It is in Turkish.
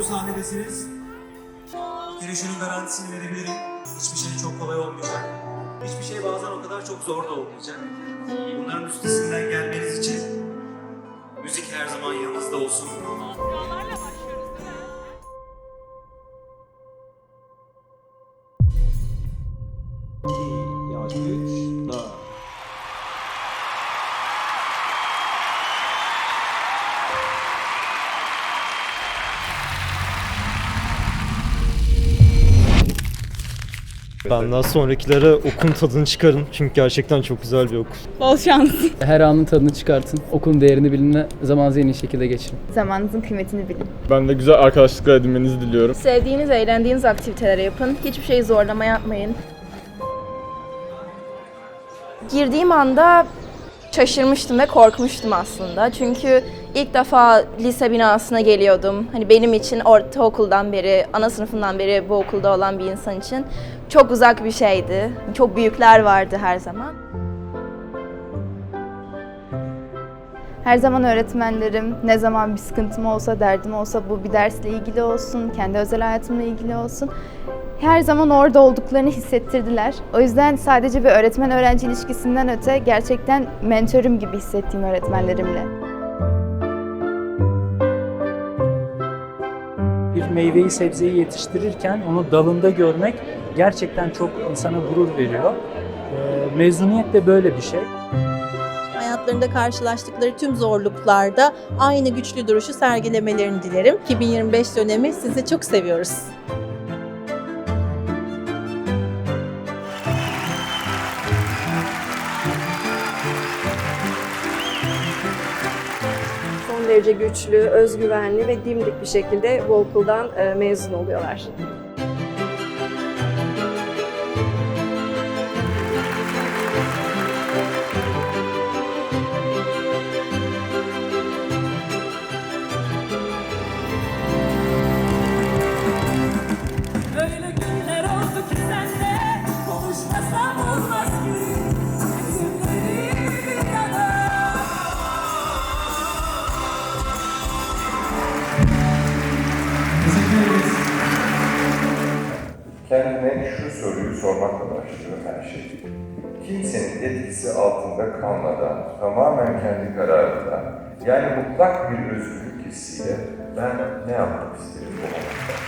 bu sahnedesiniz. Şunun garantisini verebilirim. Hiçbir şey çok kolay olmayacak. Hiçbir şey bazen o kadar çok zor da olmayacak. Bunların üstesinden gelmeniz için müzik her zaman yanınızda olsun. Yavaş 3, 4. Benden sonrakilere okun tadını çıkarın. Çünkü gerçekten çok güzel bir okul. Bol şans. Her anın tadını çıkartın. Okulun değerini bilin ve zamanınızı en iyi şekilde geçirin. Zamanınızın kıymetini bilin. Ben de güzel arkadaşlıklar edinmenizi diliyorum. Sevdiğiniz, eğlendiğiniz aktiviteleri yapın. Hiçbir şeyi zorlama yapmayın. Girdiğim anda şaşırmıştım ve korkmuştum aslında. Çünkü ilk defa lise binasına geliyordum. Hani benim için ortaokuldan beri, ana sınıfından beri bu okulda olan bir insan için çok uzak bir şeydi. Çok büyükler vardı her zaman. Her zaman öğretmenlerim ne zaman bir sıkıntım olsa, derdim olsa bu bir dersle ilgili olsun, kendi özel hayatımla ilgili olsun. Her zaman orada olduklarını hissettirdiler. O yüzden sadece bir öğretmen-öğrenci ilişkisinden öte gerçekten mentörüm gibi hissettiğim öğretmenlerimle. bir meyveyi sebzeyi yetiştirirken onu dalında görmek gerçekten çok insana gurur veriyor. Ee, Mezuniyet de böyle bir şey. hayatlarında karşılaştıkları tüm zorluklarda aynı güçlü duruşu sergilemelerini dilerim. 2025 dönemi sizi çok seviyoruz. Derece güçlü, özgüvenli ve dimdik bir şekilde bu okuldan e, mezun oluyorlar. Kendine şu soruyu sormakla başlıyor her şey. Kimsenin etkisi altında kalmadan, tamamen kendi kararıyla, yani mutlak bir özgürlük hissiyle ben ne yapmak isterim bu hayatta?